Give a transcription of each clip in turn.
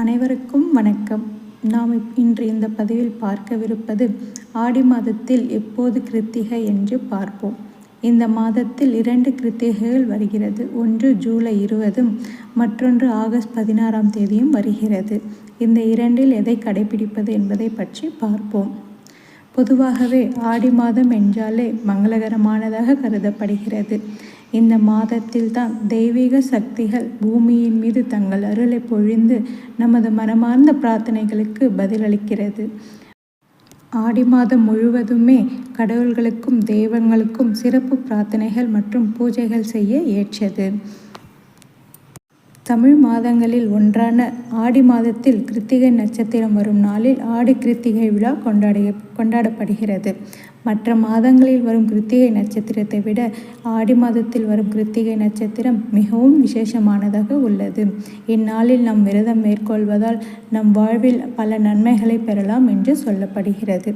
அனைவருக்கும் வணக்கம். நாம் இன்று இந்த பதிவில் பார்க்கவிருப்பது ஆடி மாதத்தில் எப்போது கிருத்திகை என்று பார்ப்போம். இந்த மாதத்தில் இரண்டு கிருத்திகைகள் வருகிறது. ஒன்று ஜூலை இருபதும் மற்றொன்று ஆகஸ்ட் பதினாறாம் தேதியும் வருகிறது. இந்த இரண்டில் எதை கடைபிடிப்பது என்பதை பற்றி பார்ப்போம். பொதுவாகவே ஆடி மாதம் என்றாலே மங்களகரமானதாக கருதப்படுகிறது. இந்த மாதத்தில் தான் தெய்வீக சக்திகள் பூமியின் மீது தங்கள் அருளை பொழிந்து நமது மனமார்ந்த பிரார்த்தனைகளுக்கு பதிலளிக்கிறது. ஆடி மாதம் முழுவதுமே கடவுள்களுக்கும் தெய்வங்களுக்கும் சிறப்பு பிரார்த்தனைகள் மற்றும் பூஜைகள் செய்ய ஏற்றது. தமிழ் மாதங்களில் ஒன்றான ஆடி மாதத்தில் கிருத்திகை நட்சத்திரம் வரும் நாளில் ஆடி கிருத்திகை விழா கொண்டாட கொண்டாடப்படுகிறது. மற்ற மாதங்களில் வரும் கிருத்திகை நட்சத்திரத்தை விட ஆடி மாதத்தில் வரும் கிருத்திகை நட்சத்திரம் மிகவும் விசேஷமானதாக உள்ளது. இந்நாளில் நம் விரதம் மேற்கொள்வதால் நம் வாழ்வில் பல நன்மைகளை பெறலாம் என்று சொல்லப்படுகிறது.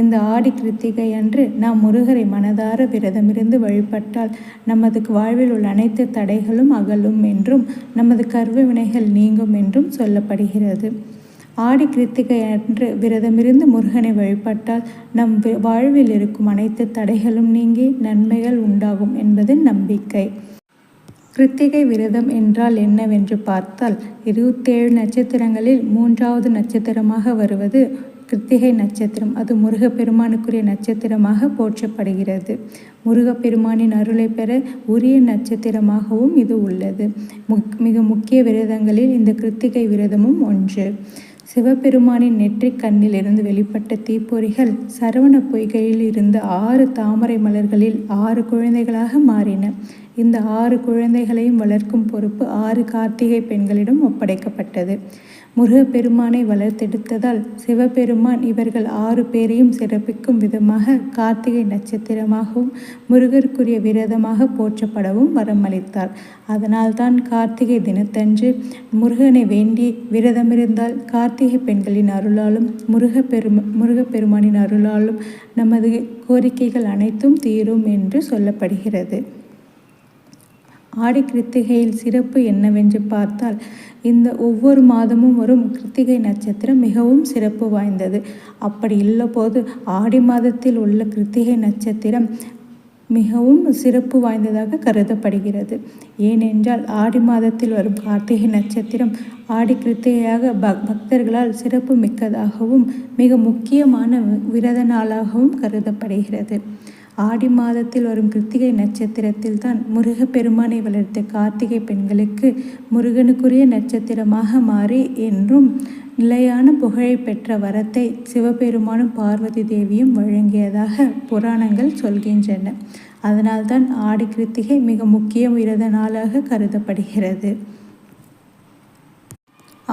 இந்த ஆடி கிருத்திகை அன்று நாம் முருகரை மனதார விரதமிருந்து வழிபட்டால் நமது வாழ்வில் உள்ள அனைத்து தடைகளும் அகலும் என்றும் நமது கர்வ வினைகள் நீங்கும் என்றும் சொல்லப்படுகிறது. ஆடி கிருத்திகை அன்று விரதமிருந்து முருகனை வழிபட்டால் நம் வாழ்வில் இருக்கும் அனைத்து தடைகளும் நீங்கி நன்மைகள் உண்டாகும் என்பது நம்பிக்கை. கிருத்திகை விரதம் என்றால் என்னவென்று பார்த்தால் இருபத்தேழு நட்சத்திரங்களில் மூன்றாவது நட்சத்திரமாக வருவது கிருத்திகை நட்சத்திரம். அது முருகப்பெருமானுக்குரிய நட்சத்திரமாக போற்றப்படுகிறது. முருகப்பெருமானின் அருளை பெற உரிய நட்சத்திரமாகவும் இது உள்ளது. முக் மிக முக்கிய விரதங்களில் இந்த கிருத்திகை விரதமும் ஒன்று. சிவபெருமானின் நெற்றிக் கண்ணிலிருந்து வெளிப்பட்ட தீப்பொறிகள் சரவண பொய்கையில் இருந்த ஆறு தாமரை மலர்களில் ஆறு குழந்தைகளாக மாறின. இந்த ஆறு குழந்தைகளையும் வளர்க்கும் பொறுப்பு ஆறு கார்த்திகை பெண்களிடம் ஒப்படைக்கப்பட்டது. முருகப்பெருமானை வளர்த்தெடுத்ததால் சிவபெருமான் இவர்கள் ஆறு பேரையும் சிறப்பிக்கும் விதமாக கார்த்திகை நட்சத்திரமாகவும் முருகருக்குரிய விரதமாக போற்றப்படவும் வரமளித்தார். அதனால்தான் கார்த்திகை தினத்தன்று முருகனை வேண்டி விரதமிருந்தால் கார்த்திகை பெண்களின் அருளாலும் முருகப்பெரும முருகப்பெருமானின் அருளாலும் நமது கோரிக்கைகள் அனைத்தும் தீரும் என்று சொல்லப்படுகிறது. ஆடி கிருத்திகையில் சிறப்பு என்னவென்று பார்த்தால் இந்த ஒவ்வொரு மாதமும் வரும் கிருத்திகை நட்சத்திரம் மிகவும் சிறப்பு வாய்ந்தது. அப்படி இல்லபோது ஆடி மாதத்தில் உள்ள கிருத்திகை நட்சத்திரம் மிகவும் சிறப்பு வாய்ந்ததாக கருதப்படுகிறது. ஏனென்றால் ஆடி மாதத்தில் வரும் கார்த்திகை நட்சத்திரம் ஆடி கிருத்திகையாக பக் பக்தர்களால் சிறப்பு மிக்கதாகவும் மிக முக்கியமான விரத நாளாகவும் கருதப்படுகிறது. ஆடி மாதத்தில் வரும் கிருத்திகை நட்சத்திரத்தில் தான் முருகப்பெருமானை வளர்த்த கார்த்திகை பெண்களுக்கு முருகனுக்குரிய நட்சத்திரமாக மாறி என்றும் நிலையான புகழை பெற்ற வரத்தை சிவபெருமானும் பார்வதி தேவியும் வழங்கியதாக புராணங்கள் சொல்கின்றன. அதனால்தான் ஆடி கிருத்திகை மிக முக்கிய விரத நாளாக கருதப்படுகிறது.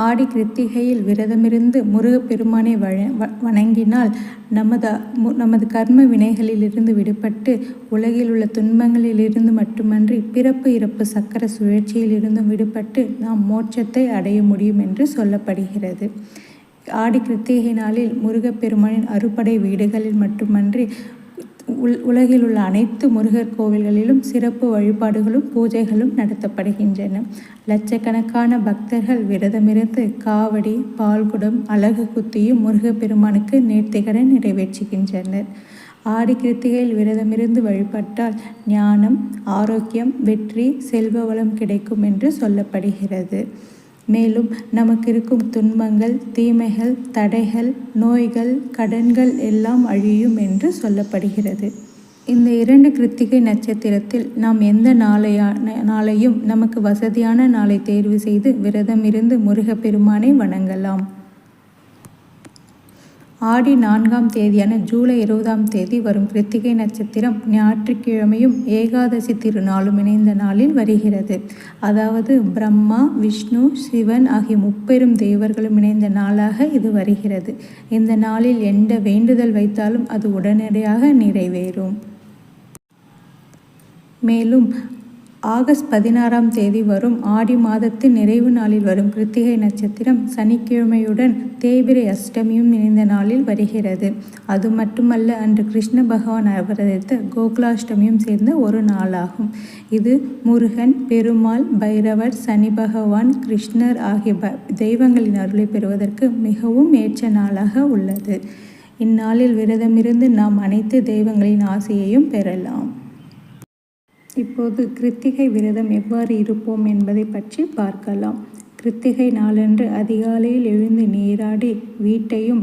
ஆடி கிருத்திகையில் விரதமிருந்து முருகப்பெருமானை வழ வணங்கினால் நமது நமது கர்ம வினைகளிலிருந்து விடுபட்டு உலகில் உள்ள துன்பங்களிலிருந்து மட்டுமன்றி பிறப்பு இறப்பு சக்கர சுழற்சியிலிருந்தும் விடுபட்டு நாம் மோட்சத்தை அடைய முடியும் என்று சொல்லப்படுகிறது. ஆடி கிருத்திகை நாளில் முருகப்பெருமானின் அறுபடை வீடுகளில் மட்டுமன்றி உல் உலகில் உள்ள அனைத்து முருகர் கோவில்களிலும் சிறப்பு வழிபாடுகளும் பூஜைகளும் நடத்தப்படுகின்றன. லட்சக்கணக்கான பக்தர்கள் விரதமிருந்து காவடி பால்குடம் அழகு குத்தியும் முருகப்பெருமானுக்கு நேர்த்திகடன் நிறைவேற்றுகின்றனர். ஆடி கிருத்திகையில் விரதமிருந்து வழிபட்டால் ஞானம் ஆரோக்கியம் வெற்றி செல்வ வளம் கிடைக்கும் என்று சொல்லப்படுகிறது. மேலும் நமக்கு இருக்கும் துன்பங்கள் தீமைகள் தடைகள் நோய்கள் கடன்கள் எல்லாம் அழியும் என்று சொல்லப்படுகிறது. இந்த இரண்டு கிருத்திகை நட்சத்திரத்தில் நாம் எந்த நாளையான நாளையும் நமக்கு வசதியான நாளை தேர்வு செய்து விரதம் இருந்து முருகப்பெருமானை வணங்கலாம். ஆடி நான்காம் தேதியான ஜூலை இருபதாம் தேதி வரும் கிருத்திகை நட்சத்திரம் ஞாயிற்றுக்கிழமையும் ஏகாதசி திருநாளும் இணைந்த நாளில் வருகிறது. அதாவது பிரம்மா விஷ்ணு சிவன் ஆகிய முப்பெரும் தேவர்களும் இணைந்த நாளாக இது வருகிறது. இந்த நாளில் எந்த வேண்டுதல் வைத்தாலும் அது உடனடியாக நிறைவேறும். மேலும் ஆகஸ்ட் பதினாறாம் தேதி வரும் ஆடி மாதத்தின் நிறைவு நாளில் வரும் கிருத்திகை நட்சத்திரம் சனிக்கிழமையுடன் தேய்பிரை அஷ்டமியும் இணைந்த நாளில் வருகிறது. அது மட்டுமல்ல அன்று கிருஷ்ண பகவான் அவதரித்த கோகுலாஷ்டமியும் சேர்ந்த ஒரு நாளாகும். இது முருகன் பெருமாள் பைரவர் சனி பகவான் கிருஷ்ணர் ஆகிய தெய்வங்களின் அருளை பெறுவதற்கு மிகவும் ஏற்ற நாளாக உள்ளது. இந்நாளில் விரதமிருந்து நாம் அனைத்து தெய்வங்களின் ஆசையையும் பெறலாம். இப்போது கிருத்திகை விரதம் எவ்வாறு இருப்போம் என்பதை பற்றி பார்க்கலாம். கிருத்திகை நாளன்று அதிகாலையில் எழுந்து நீராடி வீட்டையும்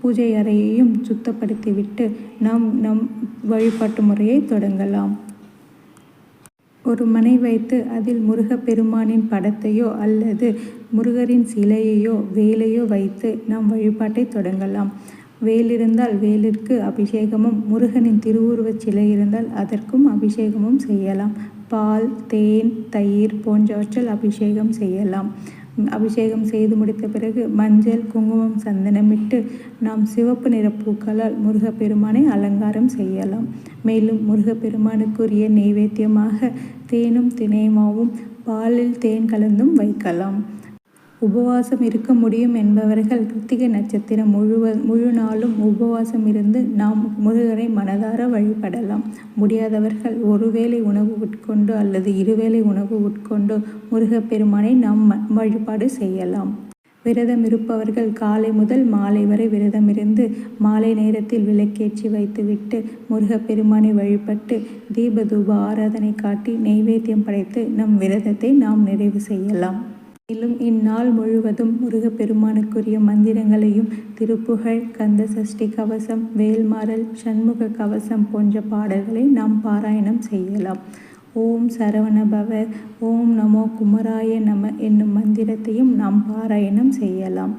பூஜை அறையையும் சுத்தப்படுத்திவிட்டு நாம் நம் வழிபாட்டு முறையை தொடங்கலாம். ஒரு மனை வைத்து அதில் முருகப்பெருமானின் படத்தையோ அல்லது முருகரின் சிலையையோ வேலையோ வைத்து நாம் வழிபாட்டை தொடங்கலாம். வேல் இருந்தால் வேலிற்கு அபிஷேகமும் முருகனின் திருவுருவச் சிலை இருந்தால் அதற்கும் அபிஷேகமும் செய்யலாம். பால் தேன் தயிர் போன்றவற்றால் அபிஷேகம் செய்யலாம். அபிஷேகம் செய்து முடித்த பிறகு மஞ்சள் குங்குமம் சந்தனமிட்டு நாம் சிவப்பு நிற பூக்களால் முருகப்பெருமானை அலங்காரம் செய்யலாம். மேலும் முருகப்பெருமானுக்குரிய நெய்வேத்தியமாக தேனும் திணைமாவும் பாலில் தேன் கலந்தும் வைக்கலாம். உபவாசம் இருக்க முடியும் என்பவர்கள் கிருத்திகை நட்சத்திரம் முழுவ முழு நாளும் உபவாசம் இருந்து நாம் முருகரை மனதார வழிபடலாம். முடியாதவர்கள் ஒருவேளை உணவு உட்கொண்டு அல்லது இருவேளை உணவு உட்கொண்டு முருகப்பெருமானை நாம் வழிபாடு செய்யலாம். விரதம் இருப்பவர்கள் காலை முதல் மாலை வரை விரதம் இருந்து மாலை நேரத்தில் விளக்கேற்றி வைத்துவிட்டு முருகப்பெருமானை வழிபட்டு தீபதூப ஆராதனை காட்டி நெய்வேத்தியம் படைத்து நம் விரதத்தை நாம் நிறைவு செய்யலாம். மேலும் இந்நாள் முழுவதும் முருகப்பெருமானுக்குரிய மந்திரங்களையும் திருப்புகழ் கந்த சஷ்டி கவசம் வேல்மாறல் சண்முக கவசம் போன்ற பாடல்களை நாம் பாராயணம் செய்யலாம். ஓம் சரவணபவ ஓம் நமோ குமராய நம என்னும் மந்திரத்தையும் நாம் பாராயணம் செய்யலாம்.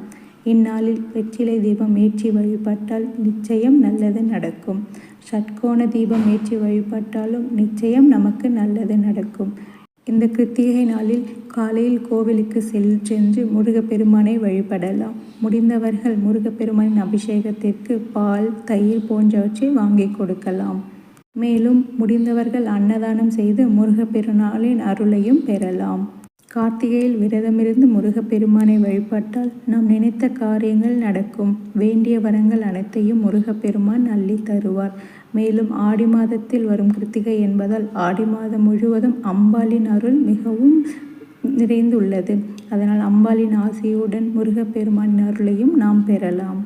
இந்நாளில் வெற்றிலை தீபம் ஏற்றி வழிபட்டால் நிச்சயம் நல்லது நடக்கும். ஷட்கோண தீபம் ஏற்றி வழிபட்டாலும் நிச்சயம் நமக்கு நல்லது நடக்கும். இந்த கிருத்திகை நாளில் காலையில் கோவிலுக்கு செல் சென்று முருகப்பெருமானை வழிபடலாம். முடிந்தவர்கள் முருகப்பெருமானின் அபிஷேகத்திற்கு பால் தயிர் போன்றவற்றை வாங்கி கொடுக்கலாம். மேலும் முடிந்தவர்கள் அன்னதானம் செய்து முருகப்பெருமாளின் அருளையும் பெறலாம். கார்த்திகையில் விரதமிருந்து முருகப்பெருமானை வழிபட்டால் நாம் நினைத்த காரியங்கள் நடக்கும். வேண்டிய வரங்கள் அனைத்தையும் முருகப்பெருமான் அள்ளி தருவார். மேலும் ஆடி மாதத்தில் வரும் கிருத்திகை என்பதால் ஆடி மாதம் முழுவதும் அம்பாளின் அருள் மிகவும் நிறைந்துள்ளது. அதனால் அம்பாளின் ஆசையுடன் முருகப்பெருமானின் அருளையும் நாம் பெறலாம்.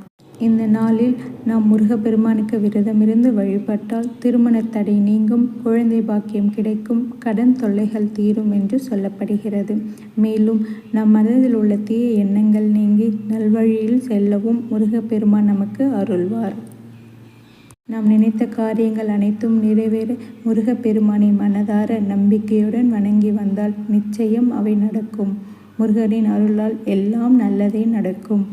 இந்த நாளில் நாம் முருகப்பெருமானுக்கு விரதமிருந்து வழிபட்டால் திருமண தடை நீங்கும் குழந்தை பாக்கியம் கிடைக்கும் கடன் தொல்லைகள் தீரும் என்று சொல்லப்படுகிறது. மேலும் நம் மனதில் உள்ள தீய எண்ணங்கள் நீங்கி நல்வழியில் செல்லவும் முருகப்பெருமான் நமக்கு அருள்வார். நாம் நினைத்த காரியங்கள் அனைத்தும் நிறைவேற முருகப்பெருமானை மனதார நம்பிக்கையுடன் வணங்கி வந்தால் நிச்சயம் அவை நடக்கும். முருகனின் அருளால் எல்லாம் நல்லதே நடக்கும்.